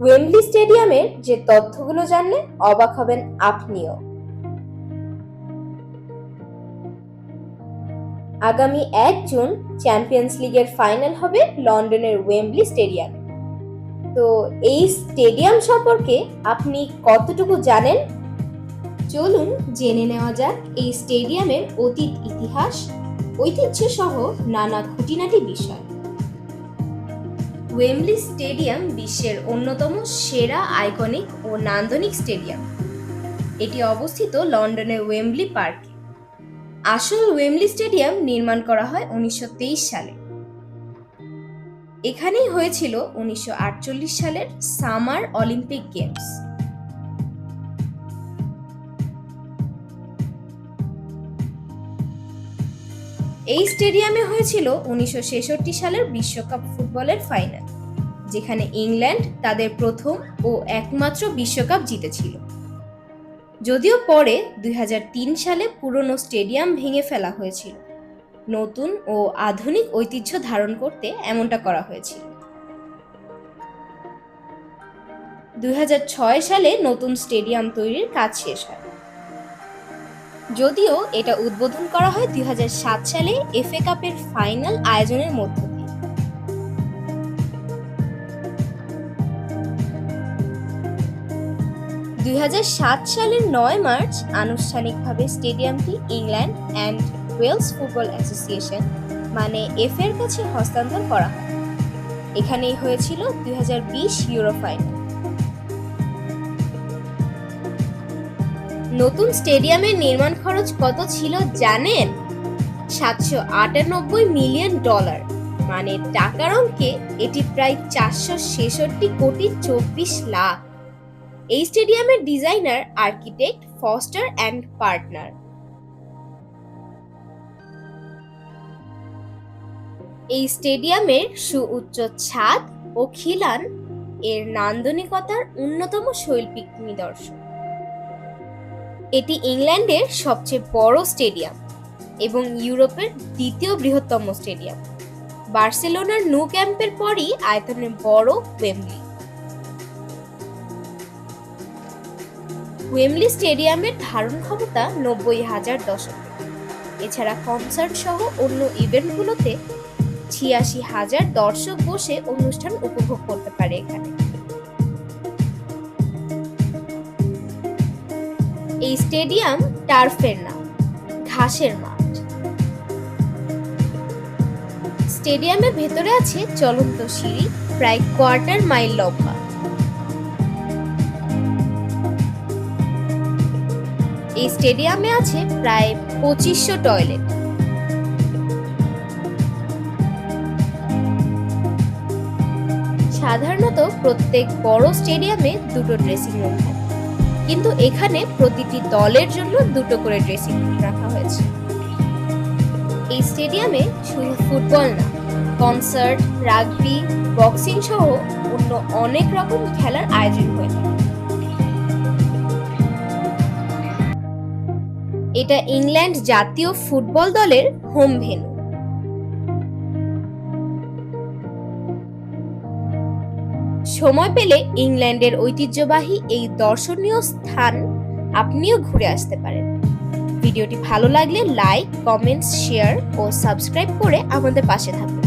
Wembley স্টেডিয়ামের যে তথ্যগুলো জানলে অবাক হবেন আপনিও। আগামী এক জুন চ্যাম্পিয়ন্স লিগের ফাইনাল হবে লন্ডনের ওয়েম্বলি স্টেডিয়ামে। তো এই স্টেডিয়াম সম্পর্কে আপনি কতটুকু জানেন? চলুন জেনে নেওয়া যাক এই স্টেডিয়ামের অতীত ইতিহাস ঐতিহ্য সহ নানা খুঁটিনাটি বিষয়। ওয়েম্বলি স্টেডিয়াম বিশ্বের অন্যতম সেরা, আইকনিক ও নান্দনিক স্টেডিয়াম। এটি অবস্থিত লন্ডনের ওয়েমলি পার্কে। আসল ওয়েমলি স্টেডিয়াম নির্মাণ করা হয় উনিশশো তেইশ সালে। এখানেই হয়েছিল উনিশশো আটচল্লিশ সালের সামার অলিম্পিক গেমস। এই স্টেডিয়ামে হয়েছিল উনিশশো ছেষট্টি সালের বিশ্বকাপ ফুটবলের ফাইনাল, যেখানে ইংল্যান্ড তাদের প্রথম ও একমাত্র বিশ্বকাপ জিতেছিল। যদিও পরে দুই হাজার তিন সালে পুরনো স্টেডিয়াম ভেঙে ফেলা হয়েছিল। নতুন ও আধুনিক ঐতিহ্য ধারণ করতে এমনটা করা হয়েছিল। দুই হাজার ছয় সালে নতুন স্টেডিয়াম তৈরির কাজ শেষ হয়। যদিও এটা উদ্বোধন করা হয় দুই হাজার সাত সালে এফএ কাপের ফাইনাল আয়োজনের মধ্য দিয়ে। দুই হাজার সাত সালের নয় মার্চ আনুষ্ঠানিকভাবে স্টেডিয়ামটি England and Wales football association মানে এফ এর কাছে হস্তান্তর করা হয়। এখানেই হয়েছিল দুই ইউরো ফাইনাল। নতুন স্টেডিয়ামের নির্মাণ খরচ কত ছিল জানেন? সাতশো আটানব্বই মিলিয়ন ডলার। মানে টাকার অঙ্কে এটি প্রায় চারশো ছেষট্টি কোটি চব্বিশ লাখ। এই স্টেডিয়ামের designer architect Foster and partner. এই স্টেডিয়ামের সুউচ্চ ছাদ ও খিলান এর নান্দনিকতার অন্যতম শৈল্পিক নিদর্শন। এটি ইংল্যান্ডের সবচেয়ে বড় স্টেডিয়াম এবং ইউরোপের দ্বিতীয় বৃহত্তম স্টেডিয়াম। বার্সেলোনার নো ক্যাম্পের পরই আয়তনে বড় ওয়েমলি। ওয়েমলি স্টেডিয়ামের ধারণ ক্ষমতা নব্বই হাজার দশক। এছাড়া কনসার্ট সহ অন্য ইভেন্টগুলোতে ছিয়াশি হাজার দর্শক বসে অনুষ্ঠান উপভোগ করতে পারে এখানে। এই স্টেডিয়াম টার্ফের না ঘাসের মাঠ। স্টেডিয়ামের ভেতরে আছে চলন্ত সিঁড়ি, প্রায় কোয়ার্টার মাইল লম্বা। এই স্টেডিয়ামে আছে প্রায় পঁচিশশো টয়লেট। সাধারণত প্রত্যেক বড় স্টেডিয়ামে দুটো ড্রেসিং রুম থাকে। কিন্তু এখানে প্রতিটি দলের জন্য দুটো করে ড্রেসিং রাখা হয়েছে। এই স্টেডিয়ামে শুধু ফুটবল না কনসার্ট রাগবি বক্সিং সহ অন্য অনেক রকম খেলার আয়োজন হয়ে থাকে। এটা ইংল্যান্ড জাতীয় ফুটবল দলের হোম ভেন্যু সময় পেলে ইংল্যান্ডের ঐতিহ্যবাহী এই দর্শনীয় স্থান আপনিও ঘুরে আসতে পারেন। ভিডিওটি ভালো লাগলে লাইক, কমেন্টস, শেয়ার ও সাবস্ক্রাইব করে আমাদের পাশে থাকুন।